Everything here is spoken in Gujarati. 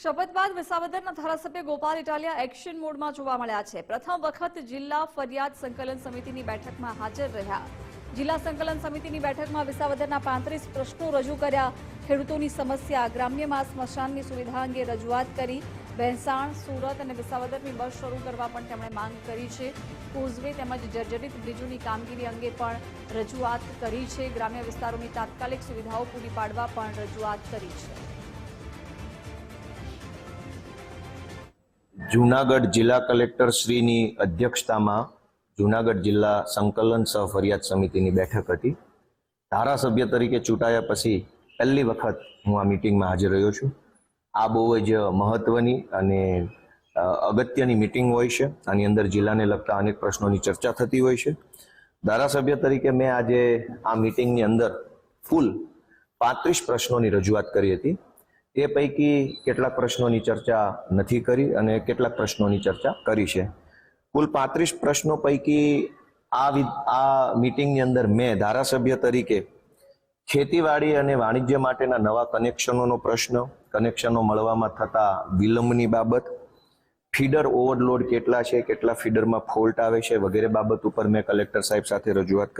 શપથ બાદ વિસાવદરના ધારાસભ્ય ગોપાલ ઇટાલિયા એક્શન મોડમાં જોવા મળ્યા છે. પ્રથમ વખત જિલ્લા ફરિયાદ સંકલન સમિતિની બેઠકમાં હાજર રહ્યા. જિલ્લા સંકલન સમિતિની બેઠકમાં વિસાવદરના પાંત્રીસ પ્રશ્નો રજૂ કર્યા. ખેડૂતોની સમસ્યા, ગ્રામ્યમાં સ્મશાનની સુવિધા અંગે રજૂઆત કરી. ભેંસાણ સુરત અને વિસાવદરની બસ શરૂ કરવા પણ તેમણે માંગ કરી છે. કોઝવે તેમજ જર્જરિત બ્રિજોની કામગીરી અંગે પણ રજૂઆત કરી છે. ગ્રામ્ય વિસ્તારોની તાત્કાલિક સુવિધાઓ પૂરી પાડવા પણ રજૂઆત કરી છે. જૂનાગઢ જિલ્લા કલેક્ટર શ્રીની અધ્યક્ષતામાં જૂનાગઢ જિલ્લા સંકલન સહ ફરિયાદ સમિતિની બેઠક હતી. ધારાસભ્ય તરીકે ચૂંટાયા પછી પહેલી વખત હું આ મિટિંગમાં હાજર રહ્યો છું. આ બહુ જ મહત્વની અને અગત્યની મિટિંગ હોય છે. આની અંદર જિલ્લાને લગતા અનેક પ્રશ્નોની ચર્ચા થતી હોય છે. ધારાસભ્ય તરીકે મેં આજે આ મિટિંગની અંદર ફૂલ પાંત્રીસ પ્રશ્નોની રજૂઆત કરી હતી. તે પૈકી કેટલાક પ્રશ્નોની ચર્ચા નથી કરી અને કેટલાક પ્રશ્નોની ચર્ચા કરી છે. કુલ પાંત્રીસ પ્રશ્નો પૈકી આ આ મિટિંગની અંદર મેં ધારાસભ્ય તરીકે ખેતીવાડી અને વાણિજ્ય માટેના નવા કનેક્શનોનો પ્રશ્ન, કનેક્શનો મળવામાં થતા વિલંબની બાબત, ફીડર ઓવરલોડ કેટલા છે, કેટલા ફીડરમાં ફોલ્ટ આવે છે વગેરે બાબત ઉપર મેં કલેક્ટર સાહેબ સાથે રજૂઆત કરી.